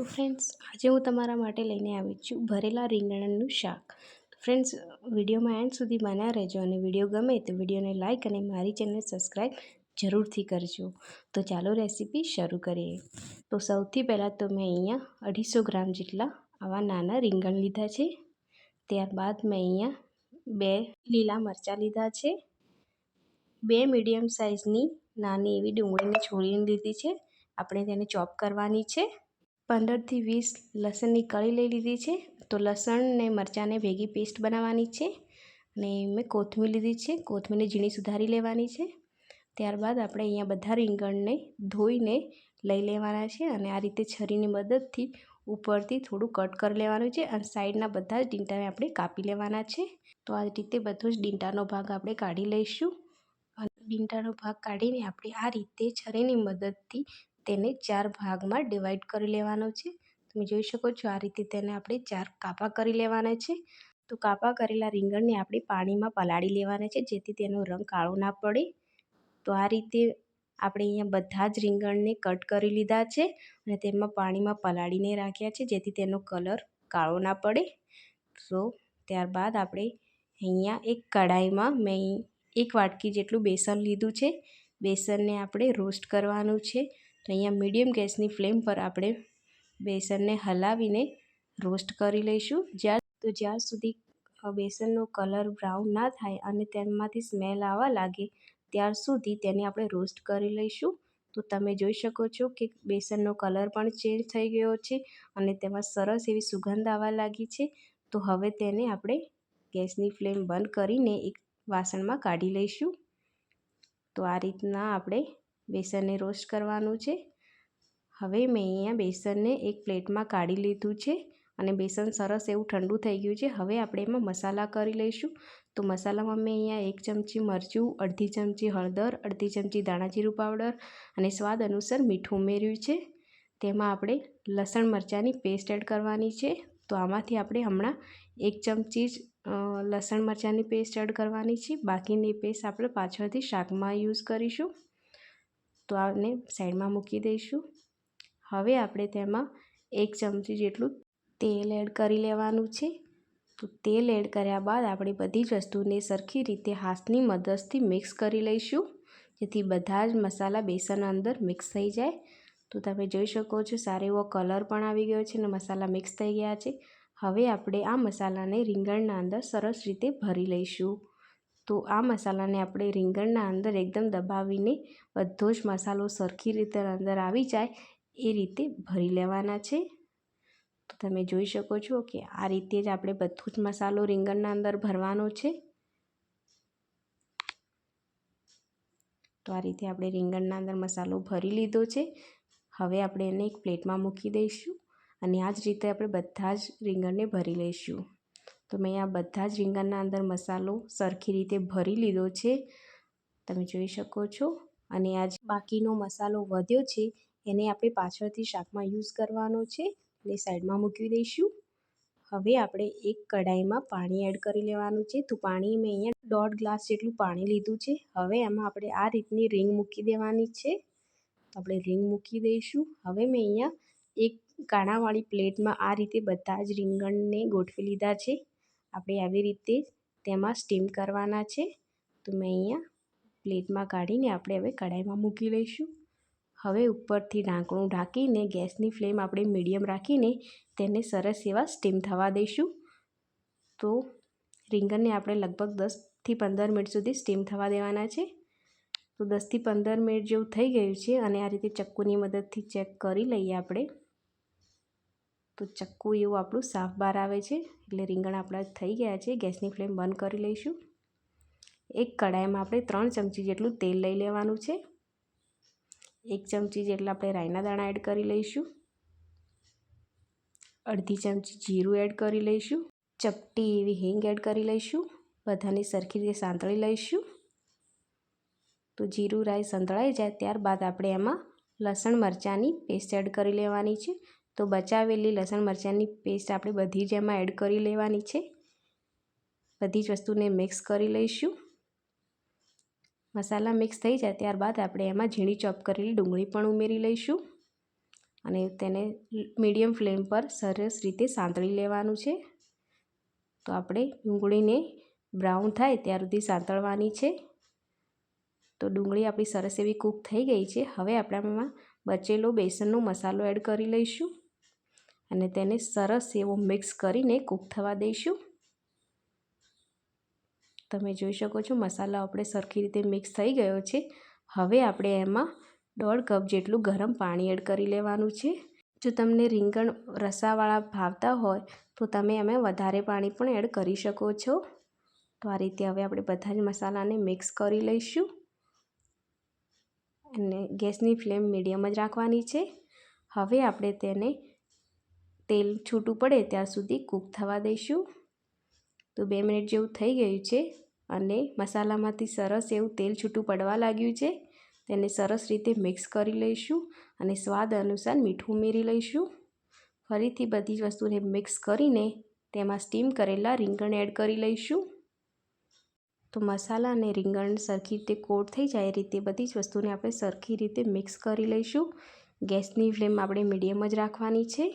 તો ફ્રેન્ડ્સ, આજે હું તમારા માટે લઈને આવી છું ભરેલા રીંગણનું શાક. ફ્રેન્ડ્સ, વિડીયોમાં એન્ડ સુધી બન્યા રહેજો અને વીડિયો ગમે તો વિડીયોને લાઇક અને મારી ચેનલ સબસ્ક્રાઈબ જરૂરથી કરજો. તો ચાલો રેસીપી શરૂ કરીએ. તો સૌથી પહેલાં તો મેં અહીંયા અઢીસો ગ્રામ જેટલા આવા નાના રીંગણ લીધા છે. ત્યારબાદ મેં અહીંયા બે લીલા મરચાં લીધા છે. બે મીડિયમ સાઇઝની નાની એવી ડુંગળીને છોડીને લીધી છે. આપણે તેને ચોપ કરવાની છે. પંદરથી વીસ લસણની કળી લઈ લીધી છે. તો લસણ ને મરચાંને ભેગી પેસ્ટ બનાવવાની છે અને મેં કોથમીર લીધી છે. કોથમીરને ઝીણી સુધારી લેવાની છે. ત્યારબાદ આપણે અહીંયા બધા રીંગણને ધોઈને લઈ લેવાના છે અને આ રીતે છરીની મદદથી ઉપરથી થોડું કટ કરી લેવાનું છે અને સાઈડના બધા જ ડીંટાને આપણે કાપી લેવાના છે. તો આ રીતે બધો જ ડીંટાનો ભાગ આપણે કાઢી લઈશું. અને ડીંટાનો ભાગ કાઢીને આપણે આ રીતે છરીની મદદથી તેને ચાર ભાગમાં ડિવાઈડ કરી લેવાનો છે. તમે જોઈ શકો છો આ રીતે તેને આપણે ચાર કાપા કરી લેવાના છે. તો કાપા કરેલા રીંગણને આપણે પાણીમાં પલાળી લેવાના છે જેથી તેનો રંગ કાળો ના પડે. તો આ રીતે આપણે અહીંયા બધા જ રીંગણને કટ કરી લીધા છે અને તેમાં પાણીમાં પલાળીને રાખ્યા છે જેથી તેનો કલર કાળો ના પડે. તો ત્યારબાદ આપણે અહીંયા એક કઢાઈમાં મેં એક વાટકી જેટલું બેસન લીધું છે. બેસનને આપણે રોસ્ટ કરવાનું છે. અહીંયા મીડિયમ ગેસની ફ્લેમ પર આપણે બેસનને હલાવીને રોસ્ટ કરી લઈશું. જ્યાં તો જ્યાં સુધી બેસનનો કલર બ્રાઉન ના થાય અને તેમાંથી સ્મેલ આવવા લાગે, ત્યાર સુધી તેને આપણે રોસ્ટ કરી લઈશું. તો તમે જોઈ શકો છો કે બેસનનો કલર પણ ચેન્જ થઈ ગયો છે અને તેમાં સરસ એવી સુગંધ આવવા લાગી છે. તો હવે તેને આપણે ગેસની ફ્લેમ બંધ કરીને એક વાસણમાં કાઢી લઈશું. તો આ રીતના આપણે બેસનને રોસ્ટ કરવાનું છે. હવે મેં અહીંયા બેસનને એક પ્લેટમાં કાઢી લીધું છે અને બેસન સરસ એવું ઠંડુ થઈ ગયું છે. હવે આપણે એમાં મસાલા કરી લઈશું. તો મસાલામાં મેં અહીંયા એક ચમચી મરચું, અડધી ચમચી હળદર, અડધી ચમચી ધાણાજીરું પાવડર અને સ્વાદ અનુસાર મીઠું ઉમેર્યું છે. તેમાં આપણે લસણ મરચાંની પેસ્ટ એડ કરવાની છે. તો આમાંથી આપણે હમણાં એક ચમચી જ લસણ મરચાંની પેસ્ટ એડ કરવાની છે. બાકીની પેસ્ટ આપણે પાછળથી શાકમાં યુઝ કરીશું. તો આને સાઈડમાં મૂકી દઈશું. હવે આપણે તેમાં એક ચમચી જેટલું તેલ એડ કરી લેવાનું છે. તો તેલ એડ કર્યા બાદ આપણે બધી જ વસ્તુને સરખી રીતે હાથની મદદથી મિક્સ કરી લઈશું. જેથી બધા જ મસાલા બેસન અંદર મિક્સ થઈ જાય. તો તમે જોઈ શકો છો, સારો એવો કલર પણ આવી ગયો છે અને મસાલા મિક્સ થઈ ગયા છે. હવે આપણે આ મસાલાને રીંગણના અંદર સરસ રીતે ભરી લઈશું. તો આ મસાલાને આપણે રીંગણના અંદર એકદમ દબાવીને બધો જ મસાલો સરખી રીતે અંદર આવી જાય એ રીતે ભરી લેવાના છે. તો તમે જોઈ શકો છો કે આ રીતે જ આપણે બધું જ મસાલો રીંગણના અંદર ભરવાનો છે. તો આ રીતે આપણે રીંગણના અંદર મસાલો ભરી લીધો છે. હવે આપણે એને એક પ્લેટમાં મૂકી દઈશું અને આ જ રીતે આપણે બધા જ રીંગણને ભરી લઈશું. તો મેં આ બધા જ રીંગણના અંદર મસાલો સરખી રીતે ભરી લીધો છે. તમે જોઈ શકો છો. અને આ બાકીનો મસાલો વધ્યો છે, એને આપણે પાછળથી શાકમાં યુઝ કરવાનો છે. એટલે સાઈડમાં મૂકી દઈશું. હવે આપણે એક કઢાઈમાં પાણી એડ કરી લેવાનું છે. તો પાણી મેં અહીંયા દોઢ ગ્લાસ જેટલું પાણી લીધું છે. હવે એમાં આપણે આ રીતની રીંગ મૂકી દેવાની છે. આપણે રીંગ મૂકી દઈશું. હવે મેં અહીંયા એક કાણાવાળી પ્લેટમાં આ રીતે બધા જ રીંગણને ગોઠવી લીધા છે. આપણે આવી રીતે તેમાં સ્ટીમ કરવાના છે. તો મેં અહીંયા પ્લેટમાં કાઢીને આપણે હવે કઢાઈમાં મૂકી લઈશું. હવે ઉપરથી ઢાંકણું ઢાંકીને ગેસની ફ્લેમ આપણે મીડિયમ રાખીને તેને સરસ એવા સ્ટીમ થવા દઈશું. તો રીંગણને આપણે લગભગ દસથી પંદર મિનિટ સુધી સ્ટીમ થવા દેવાના છે. તો દસથી પંદર મિનિટ જેવું થઈ ગયું છે અને આ રીતે ચક્કુની મદદથી ચેક કરી લઈએ આપણે. તો ચક્કુ એવું આપણું સાફ બહાર આવે છે. એટલે રીંગણ આપણા થઈ ગયા છે. ગેસની ફ્લેમ બંધ કરી લઈશું. એક કડાઈમાં આપણે ત્રણ ચમચી જેટલું તેલ લઈ લેવાનું છે. એક ચમચી જેટલા આપણે રાઈના દાણા એડ કરી લઈશું. અડધી ચમચી જીરું એડ કરી લઈશું. ચપટી એવી હિંગ એડ કરી લઈશું. બધાની સરખી રીતે સાંતળી લઈશું. તો જીરું રાઈ સંતળાઈ જાય ત્યારબાદ આપણે એમાં લસણ, મરચાંની પેસ્ટ એડ કરી લેવાની છે. તો બચાવેલી લસણ મરચાંની પેસ્ટ આપણે બધી જ એમાં એડ કરી લેવાની છે. બધી જ વસ્તુને મિક્સ કરી લઈશું. મસાલા મિક્સ થઈ જાય ત્યારબાદ આપણે એમાં ઝીણી ચોપ કરેલી ડુંગળી પણ ઉમેરી લઈશું અને તેને મીડિયમ ફ્લેમ પર સરસ રીતે સાંતળી લેવાનું છે. તો આપણે ડુંગળીને બ્રાઉન થાય ત્યાર સુધી સાંતળવાની છે. તો ડુંગળી આપણી સરસ એવી કૂક થઈ ગઈ છે. હવે આપણે આમાં બચેલો બેસનનો મસાલો એડ કરી લઈશું. અને તેને સરસ એવો મિક્સ કરીને કૂક થવા દઈશું. તમે જોઈ શકો છો મસાલો આપણે સરખી રીતે મિક્સ થઈ ગયો છે. હવે આપણે એમાં દોઢ કપ જેટલું ગરમ પાણી એડ કરી લેવાનું છે. જો તમને રીંગણ રસાવાળા ભાવતા હોય, તો તમે એમાં વધારે પાણી પણ એડ કરી શકો છો. તો આ રીતે હવે આપણે બધા જ મસાલાને મિક્સ કરી લઈશું. અને ગેસની ફ્લેમ મીડિયમ જ રાખવાની છે. હવે આપણે તેને તેલ છૂટું પડે ત્યાં સુધી કૂક થવા દઈશું. તો બે મિનિટ જેવું થઈ ગયું છે અને મસાલામાંથી સરસ એવું તેલ છૂટું પડવા લાગ્યું છે. તેને સરસ રીતે મિક્સ કરી લઈશું અને સ્વાદ અનુસાર મીઠું ઉમેરી લઈશું. ફરીથી બધી જ વસ્તુને મિક્સ કરીને તેમાં સ્ટીમ કરેલા રીંગણ એડ કરી લઈશું. તો મસાલા અને રીંગણ સરખી રીતે કોટ થઈ જાય એ રીતે બધી જ વસ્તુને આપણે સરખી રીતે મિક્સ કરી લઈશું. ગેસની ફ્લેમ આપણે મીડિયમ જ રાખવાની છે.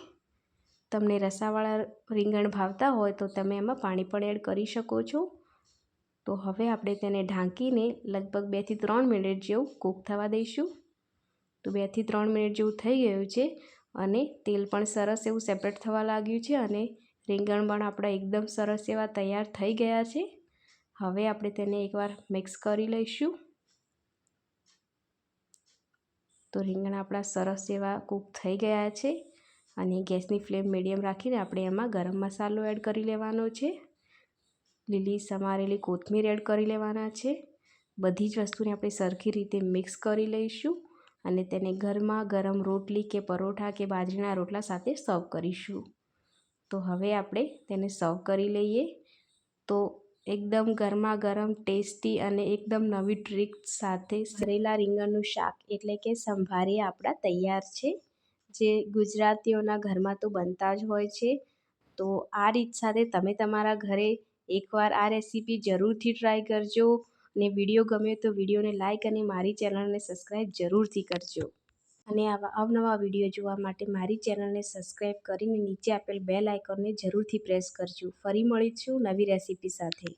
તમને રસાવાળા રીંગણ ભાવતા હોય તો તમે એમાં પાણી પણ એડ કરી શકો છો. તો હવે આપણે તેને ઢાંકીને લગભગ બેથી ત્રણ મિનિટ જેવું કૂક થવા દઈશું. તો બેથી ત્રણ મિનિટ જેવું થઈ ગયું છે અને તેલ પણ સરસ એવું સેપરેટ થવા લાગ્યું છે અને રીંગણ પણ આપણા એકદમ સરસ એવા તૈયાર થઈ ગયા છે. હવે આપણે તેને એકવાર મિક્સ કરી લઈશું. તો રીંગણ આપણા સરસ એવા કૂક થઈ ગયા છે. અને ગેસની ફ્લેમ મીડિયમ રાખીને આપણે એમાં ગરમ મસાલો એડ કરી લેવાનો છે. લીલી સમારેલી કોથમીર એડ કરી લેવાના છે. બધી જ વસ્તુને આપણે સરખી રીતે મિક્સ કરી લઈશું અને તેને ગરમા ગરમ રોટલી કે પરોઠા કે બાજરીના રોટલા સાથે સર્વ કરીશું. તો હવે આપણે તેને સર્વ કરી લઈએ. તો એકદમ ગરમા ગરમ, ટેસ્ટી અને એકદમ નવી ટ્રીક સાથે સરેલા રીંગણનું શાક એટલે કે સંભારી આપણા તૈયાર છે. જે ગુજરાતીઓના ઘરમાં તો બનતા જ હોય છે, તો આ રીત સાથે તમે તમારા ઘરે એકવાર આ રેસીપી જરૂરથી ટ્રાય કરજો અને વીડિયો ગમે તો વિડીયોને લાઇક અને મારી ચેનલને સબસ્ક્રાઈબ જરૂરથી કરજો. અને આવા અવનવા વીડિયો જોવા માટે મારી ચેનલને સબસ્ક્રાઈબ કરીને નીચે આપેલ બેલ આઇકોનને જરૂરથી પ્રેસ કરજો. ફરી મળીશું નવી રેસીપી સાથે.